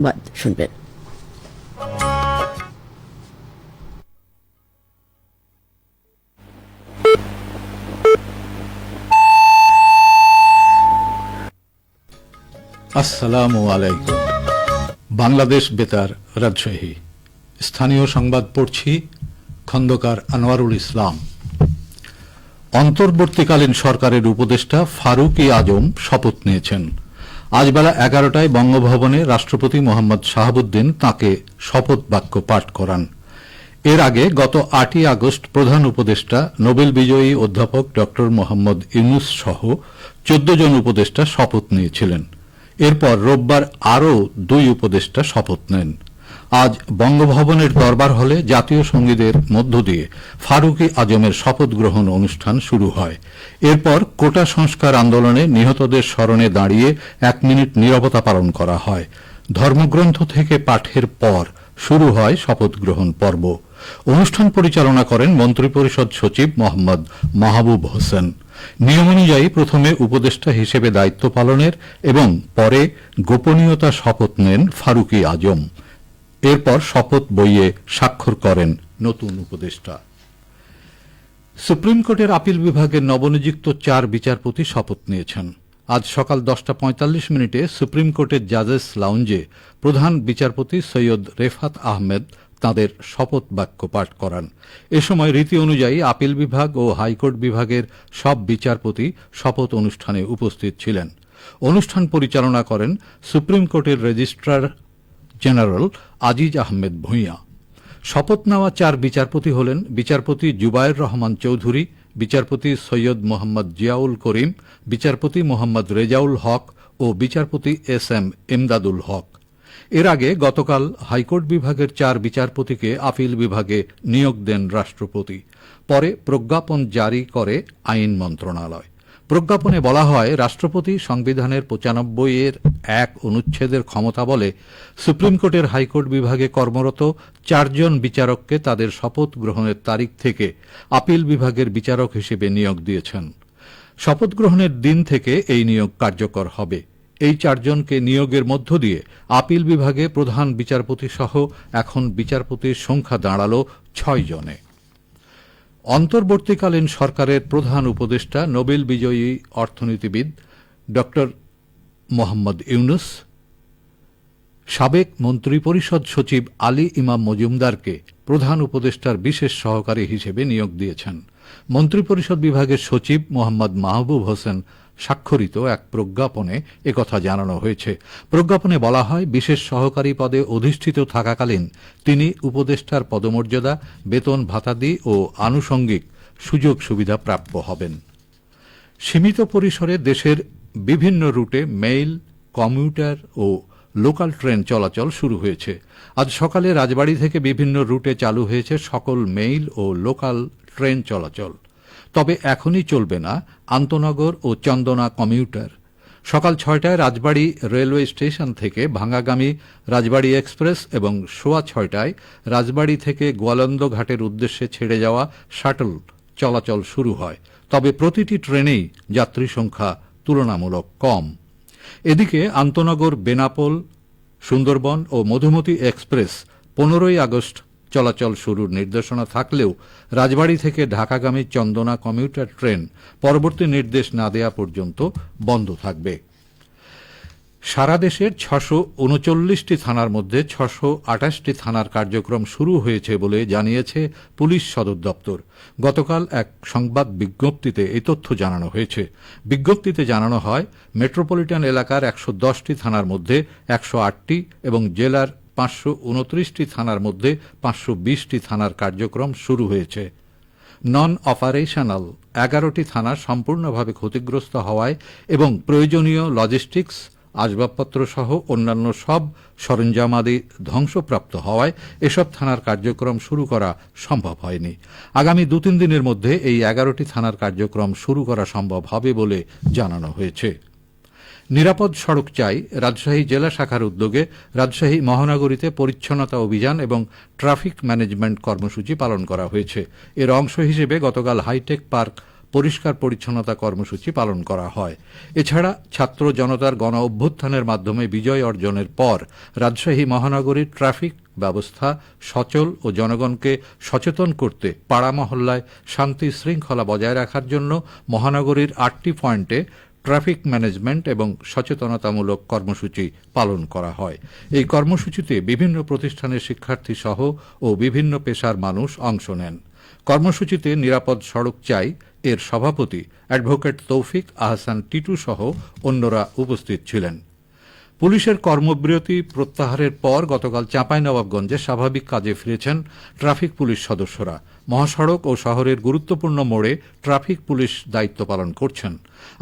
বাদ শুনবেন আসসালামু আলাইকুম বাংলাদেশ বেতার রাজশাহী স্থানীয় সংবাদ পড়ছি খন্দকার আনোয়ারুল ইসলাম অন্তর্বর্তীকালীন সরকারের উপদেষ্টা ফারুকি আজম শপথ নিয়েছেন আজ বেলা এগারোটায় বঙ্গভবনে রাষ্ট্রপতি মোহাম্মদ শাহাবুদ্দিন তাকে শপথ বাক্য পাঠ করান। এর আগে গত আটই আগস্ট প্রধান উপদেষ্টা, নোবেল বিজয়ী অধ্যাপক ড মোহাম্মদ ইউনুস সহ চোদ্দ জন উপদেষ্টা শপথ নিয়েছিলেন। এরপর রোববার আরও দুই উপদেষ্টা শপথ নেন। আজ বঙ্গভবনের দরবার হলে জাতীয় সঙ্গীদের মধ্য দিয়ে ফারুকি আজমের শপথ গ্রহণ অনুষ্ঠান শুরু হয়। এরপর কোটা সংস্কার আন্দোলনে নিহতদের স্মরণে দাঁড়িয়ে এক মিনিট নীরবতা পালন করা হয়। ধর্মগ্রন্থ থেকে পাঠের পর শুরু হয় শপথ গ্রহণ পর্ব। অনুষ্ঠান পরিচালনা করেন মন্ত্রিপরিষদ সচিব মোহাম্মদ মাহবুব হোসেন। নিয়ম অনুযায়ী প্রথমে উপদেষ্টা হিসেবে দায়িত্ব পালনের এবং পরে গোপনীয়তা শপথ নেন ফারুকি আজম। এরপর শপথ বইয়ে স্বাক্ষর করেন নতুন উপদেষ্টা। সুপ্রিম কোর্টের আপিল বিভাগের নবনিযুক্ত চার বিচারপতি শপথ নিয়েছেন। আজ সকাল দশটা পঁয়তাল্লিশ মিনিটে সুপ্রিম কোর্টের জাজেস লাউঞ্জে প্রধান বিচারপতি সৈয়দ রেফাত আহমেদ তাদের শপথ বাক্য পাঠ করান। এ সময় রীতি অনুযায়ী আপিল বিভাগ ও হাইকোর্ট বিভাগের সব বিচারপতি শপথ অনুষ্ঠানে উপস্থিত ছিলেন। অনুষ্ঠান পরিচালনা করেন সুপ্রিম কোর্টের রেজিস্ট্রার জেনারেল আজিজ আহমেদ ভূঁইয়া। শপথ নেওয়া চার বিচারপতি হলেন বিচারপতি জুবায়ের রহমান চৌধুরী, বিচারপতি সৈয়দ মোহাম্মদ জিয়াউল করিম, বিচারপতি মোহাম্মদ রেজাউল হক ও বিচারপতি এস এম এমদাদুল হক। এর আগে গতকাল হাইকোর্ট বিভাগের চার বিচারপতিকে আপিল বিভাগে নিয়োগ দেন রাষ্ট্রপতি। পরে প্রজ্ঞাপন জারি করে আইন মন্ত্রণালয়। প্রজ্ঞাপনে বলা হয়, রাষ্ট্রপতি সংবিধানের পঁচানব্বই এর এক অনুচ্ছেদের ক্ষমতা বলে সুপ্রিম কোর্টের হাইকোর্ট বিভাগে কর্মরত চারজন বিচারককে তাদের শপথ গ্রহণের তারিখ থেকে আপিল বিভাগের বিচারক হিসেবে নিয়োগ দিয়েছেন। শপথ গ্রহণের দিন থেকে এই নিয়োগ কার্যকর হবে। এই চারজনকে নিয়োগের মধ্য দিয়ে আপিল বিভাগে প্রধান বিচারপতি সহ এখন বিচারপতির সংখ্যা দাঁড়াল ছয় জনে অন্তর্বর্তীকালীন সরকারের প্রধান উপদেষ্টা, নোবেল বিজয়ী অর্থনীতিবিদ ড মোহাম্মদ ইউনুস, সাবেক মন্ত্রিপরিষদ সচিব আলী ইমাম মজুমদারকে প্রধান উপদেষ্টার বিশেষ সহকারী হিসেবে নিয়োগ দিয়েছেন। মন্ত্রিপরিষদ বিভাগের সচিব মোহাম্মদ মাহবুব হোসেন স্বাক্ষরিত এক প্রজ্ঞাপনে একথা জানানো হয়েছে। প্রজ্ঞাপনে বলা হয়, বিশেষ সহকারী পদে অধিষ্ঠিত থাকাকালীন তিনি উপদেষ্টার পদমর্যাদা, বেতন ভাতাদি ও আনুষঙ্গিক সুযোগ সুবিধা প্রাপ্য হবেন। সীমিত পরিসরে দেশের বিভিন্ন রুটে মেইল কমিউটার ও লোকাল ট্রেন চলাচল শুরু হয়েছে। আজ সকালে রাজবাড়ী থেকে বিভিন্ন রুটে চালু হয়েছে সকল মেইল ও লোকাল ট্রেন চলাচল। তবে এখনই চলবে না আন্তনগর ও চন্দনা কমিউটার। সকাল ছয়টায় রাজবাড়ী রেলওয়ে স্টেশন থেকে ভাঙ্গাগামী রাজবাড়ী এক্সপ্রেস এবং সোয়া ছয়টায় রাজবাড়ী থেকে গোয়ালন্দ ঘাটের উদ্দেশ্যে ছেড়ে যাওয়া শাটল চলাচল শুরু হয়। তবে প্রতিটি ট্রেনেই যাত্রী সংখ্যা তুলনামূলক কম। এদিকে আন্তনগর বেনাপোল, সুন্দরবন ও মধুমতি এক্সপ্রেস পনেরোই আগস্ট চলাচল শুরুর নির্দেশনা থাকলেও রাজবাড়ী থেকে ঢাকাগামী চন্দনা কমিউটার ট্রেন পরবর্তী নির্দেশ না দেয়া পর্যন্ত বন্ধ থাকবে। সারা দেশের ছশো উনচল্লিশটি থানার মধ্যে ছশো আঠাশটি থানার কার্যক্রম শুরু হয়েছে বলে জানিয়েছে পুলিশ সদর দপ্তর। গতকাল এক সংবাদ বিজ্ঞপ্তিতে এই তথ্য জানানো হয়েছে। বিজ্ঞপ্তিতে জানানো হয়, মেট্রোপলিটন এলাকার একশো দশটি থানার মধ্যে একশো আটটি এবং জেলার পাঁচশো উনত্রিশটি থানার মধ্যে পাঁচশো বিশটি থানার কার্যক্রম শুরু হয়েছে। নন অপারেশনাল এগারোটি থানা সম্পূর্ণভাবে ক্ষতিগ্রস্ত হওয়ায় এবং প্রয়োজনীয় লজিস্টিক্স আসবাবপত্র সহ অন্যান্য সব সরঞ্জামাদি ধ্বংসপ্রাপ্ত হওয়ায় এসব থানার কার্যক্রম শুরু করা সম্ভব হয়নি। আগামী দু তিন দিনের মধ্যে এই এগারোটি থানার কার্যক্রম শুরু করা সম্ভব হবে বলে জানানো হয়েছে। নিরাপদ সড়ক চাই রাজশাহী জেলা শাখার উদ্যোগে রাজশাহী মহানগরীতে পরিচ্ছন্নতা অভিযান এবং ট্রাফিক ম্যানেজমেন্ট কর্মসূচি পালন করা হয়েছে। এর অংশ হিসেবে গতকাল হাইটেক পার্ক পরিষ্কার পরিচ্ছন্নতা কর্মসূচি পালন করা হয়। এছাড়া ছাত্র জনতার গণ অভ্যুত্থানের মাধ্যমে বিজয় অর্জনের পর রাজশাহী মহানগরীর ট্রাফিক ব্যবস্থা সচল ও জনগণকে সচেতন করতে পাড়া মহল্লায় শান্তি শৃঙ্খলা বজায় রাখার জন্য মহানগরীর আটটি পয়েন্টে ট্রাফিক ম্যানেজমেন্ট এবং সচেতনতামূলক কর্মসূচি পালন করা হয়। এই কর্মসূচিতে বিভিন্ন প্রতিষ্ঠানের শিক্ষার্থী সহ ও বিভিন্ন পেশার মানুষ অংশ নেন। কর্মসূচিতে নিরাপদ সড়ক চাই এর সভাপতি অ্যাডভোকেট তৌফিক আহসান টিটু সহ অন্যরা উপস্থিত ছিলেন। পুলিশের কর্মবিরতি প্রত্যাহারের পর গতকাল চাঁপাইনবাবগঞ্জে স্বাভাবিক কাজে ফিরেছেন ট্রাফিক পুলিশ সদস্যরা। মহাসড়ক ও শহরের গুরুত্বপূর্ণ মোড়ে ট্রাফিক পুলিশ দায়িত্ব পালন করছেন।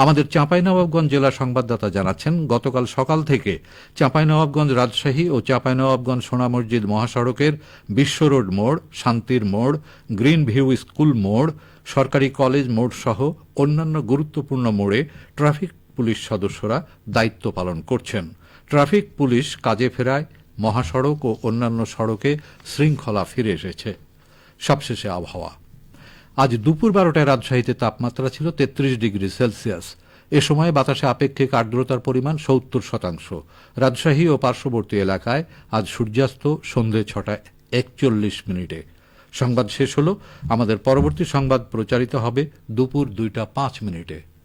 আমাদের চাঁপাইনবাবগঞ্জ জেলা সংবাদদাতা জানাচ্ছেন, গতকাল সকাল থেকে চাঁপাইনবাবগঞ্জ রাজশাহী ও চাঁপাইনবাবগঞ্জ সোনা মসজিদ মহাসড়কের বিশ্ব রোড মোড়, শান্তির মোড়, গ্রিন ভিউ স্কুল মোড়, সরকারি কলেজ মোড় সহ অন্যান্য গুরুত্বপূর্ণ মোড়ে ট্রাফিক পুলিশ সদস্যরা দায়িত্ব পালন করছেন। ট্রাফিক পুলিশ কাজে ফেরায়, মহাসড়ক ও অন্যান্য সড়কে শৃঙ্খলা ফিরে এসেছে। সবশেষে আবহাওয়া। আজ দুপুর বারোটায় রাজশাহীতে তাপমাত্রা ছিল তেত্রিশ ডিগ্রি সেলসিয়াস। এ সময় বাতাসে আপেক্ষিক আর্দ্রতার পরিমাণ সত্তর শতাংশ। রাজশাহী ও পার্শ্ববর্তী এলাকায় আজ সূর্যাস্ত সন্ধে ছটায় একচল্লিশ মিনিটে। সংবাদ শেষ হল। আমাদের পরবর্তী সংবাদ প্রচারিত হবে দুপুর দুইটা পাঁচ মিনিটে।